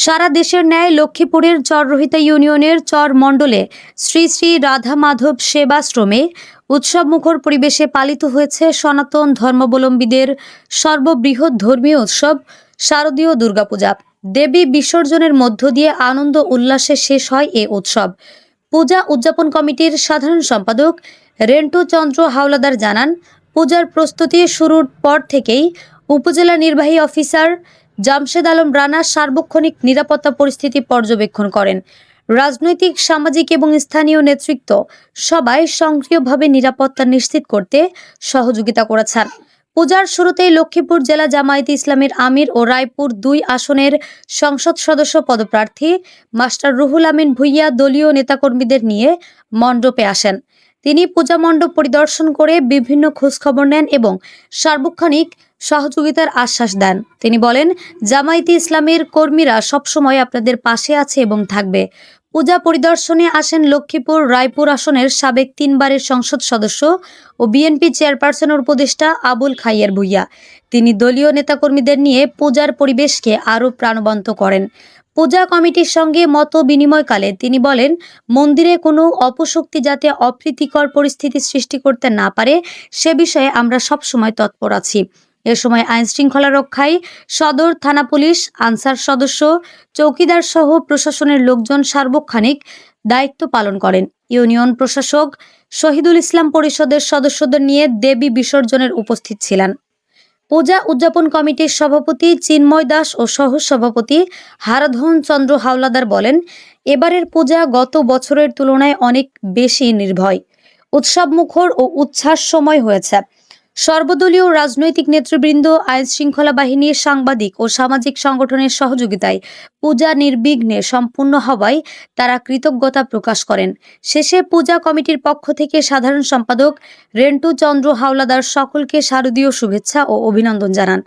সারা দেশের ন্যায় লক্ষ্মীপুরের চররোহিতা ইউনিয়নের চর মণ্ডলে শ্রী শ্রী রাধা মাধব সেবাশ্রমে উৎসবমুখর পরিবেশে পালিত হয়েছে সনাতন ধর্মাবলম্বীদের সর্ববৃহৎ ধর্মীয় উৎসব শারদীয় দুর্গাপূজা। দেবী বিসর্জনের মধ্য দিয়ে আনন্দ উল্লাসে শেষ হয় এ উৎসব। পূজা উদযাপন কমিটির সাধারণ সম্পাদক রেন্টু চন্দ্র হাওলাদার জানান, পূজার প্রস্তুতি শুরুর পর থেকেই উপজেলা নির্বাহী অফিসার জামশেদ আলম রানা সার্বক্ষণিক নিরাপত্তা পরিস্থিতি পর্যবেক্ষণ করেন। রাজনৈতিক, সামাজিক এবং স্থানীয় নেতৃত্ব সবাই সক্রিয়ভাবে নিরাপত্তা নিশ্চিত করতে সহযোগিতা করেছেন। পূজার শুরুতেই লক্ষ্মীপুর জেলা জামায়াতে ইসলামের আমির ও রায়পুর দুই আসনের সংসদ সদস্য পদপ্রার্থী মাস্টার রুহুল আমিন ভুইয়া দলীয় নেতাকর্মীদের নিয়ে মণ্ডপে আসেন। তিনি পূজা মণ্ডপ পরিদর্শন করে বিভিন্ন খোঁজখবর নেন এবং সার্বক্ষণিক সহযোগিতার আশ্বাস দেন। তিনি বলেন, জামায়াতে ইসলামের কর্মীরা সবসময় আপনাদের পাশে আছে এবং থাকবে। পূজা পরিদর্শনে আসেন লক্ষ্মীপুর রায়পুর আসনের সাবেক তিনবারের সংসদ সদস্য ও বিএনপি চেয়ারপারসনের উপদেষ্টা আবুল খাইয়ার ভুইয়া। তিনি দলীয় নেতাকর্মীদের নিয়ে পূজার পরিবেশকে আরও প্রাণবন্ত করেন। পূজা কমিটির সঙ্গে মত বিনিময়কালে তিনি বলেন, মন্দিরে কোনো অপশক্তি যাতে অপ্রীতিকর পরিস্থিতি সৃষ্টি করতে না পারে, সে বিষয়ে আমরা সবসময় তৎপর আছি। এ সময় আইন শৃঙ্খলা রক্ষায় সদর থানা পুলিশ, আনসার সদস্য, চৌকিদার সহ প্রশাসনের লোকজন সার্বক্ষণিক দায়িত্ব পালন করেন। ইউনিয়ন প্রশাসক শহীদুল ইসলাম পরিষদের সদস্যদের নিয়ে দেবী বিসর্জনের উপস্থিত ছিলেন। পূজা উদযাপন কমিটির সভাপতি চিন্ময় দাস ও সহ সভাপতি হারাধন চন্দ্র হাওলাদার বলেন, এবারের পূজা গত বছরের তুলনায় অনেক বেশি নির্ভয়। উৎসবমুখর ও উচ্ছ্বাস সময় হয়েছে। সর্বদলীয় রাজনৈতিক নেতৃবৃন্দ, আইন শৃঙ্খলা বাহিনীর সাংবাদিক ও সামাজিক সংগঠনের সহযোগিতায় পূজা নির্বিঘ্নে সম্পূর্ণ হওয়ায় তারা কৃতজ্ঞতা প্রকাশ করেন। শেষে পূজা কমিটির পক্ষ থেকে সাধারণ সম্পাদক রেন্টু চন্দ্র হাওলাদার সকলকে শারদীয় শুভেচ্ছা ও অভিনন্দন জানান।